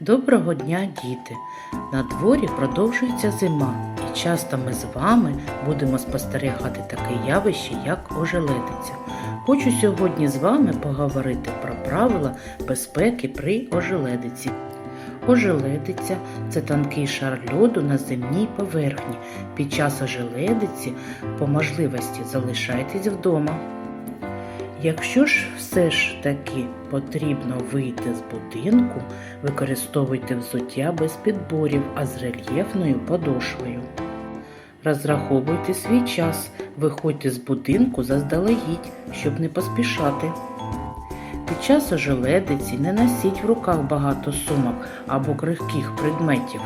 Доброго дня, діти! На дворі продовжується зима, і часто ми з вами будемо спостерігати таке явище, як ожеледиця. Хочу сьогодні з вами поговорити про правила безпеки при ожеледиці. Ожеледиця це тонкий шар льоду на земній поверхні. Під час ожеледиці по можливості залишайтесь вдома. Якщо ж все ж таки потрібно вийти з будинку, використовуйте взуття без підборів, а з рельєфною подошвою. Розраховуйте свій час, виходьте з будинку заздалегідь, щоб не поспішати. Під час ожеледиці не носіть в руках багато сумок або крихких предметів.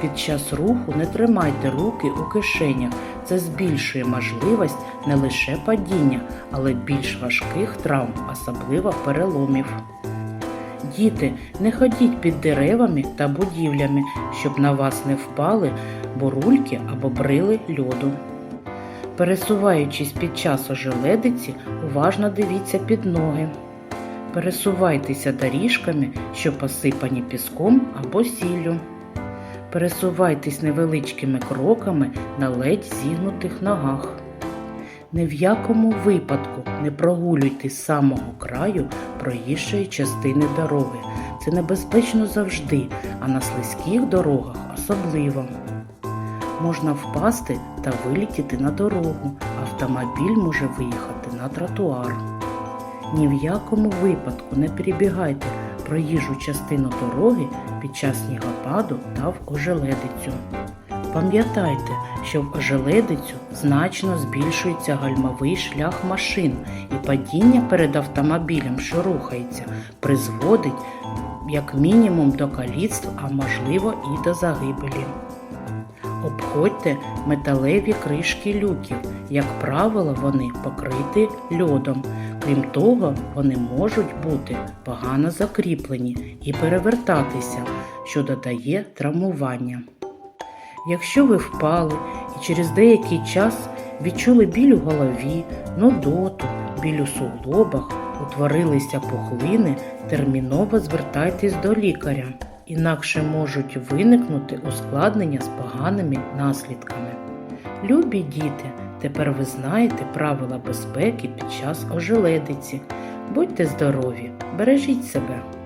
Під час руху не тримайте руки у кишенях. Це збільшує можливість не лише падіння, але більш важких травм, особливо переломів. Діти, не ходіть під деревами та будівлями, щоб на вас не впали бурульки або брили льоду. Пересуваючись під час ожеледиці, уважно дивіться під ноги. Пересувайтеся доріжками, що посипані піском або сіллю. Пересувайтесь невеличкими кроками на ледь зігнутих ногах. Ні в якому випадку не прогулюйте з самого краю проїжджої частини дороги. Це небезпечно завжди, а на слизьких дорогах особливо. Можна впасти та вилітіти на дорогу. Автомобіль може виїхати на тротуар. Ні в якому випадку не перебігайте проїжджу частину дороги під час снігопаду та в ожеледицю. Пам'ятайте, що в ожеледицю значно збільшується гальмовий шлях машин і падіння перед автомобілем, що рухається, призводить як мінімум до каліцтв, а можливо і до загибелі. Обходьте металеві кришки люків. Як правило, вони покриті льодом. Крім того, вони можуть бути погано закріплені і перевертатися, що додає травмування. Якщо ви впали і через деякий час відчули біль у голові, нудоту, біль у суглобах, утворилися пухлини, терміново звертайтесь до лікаря інакше можуть виникнути ускладнення з поганими наслідками. Любі діти, тепер ви знаєте правила безпеки під час ожеледиці. Будьте здорові, бережіть себе.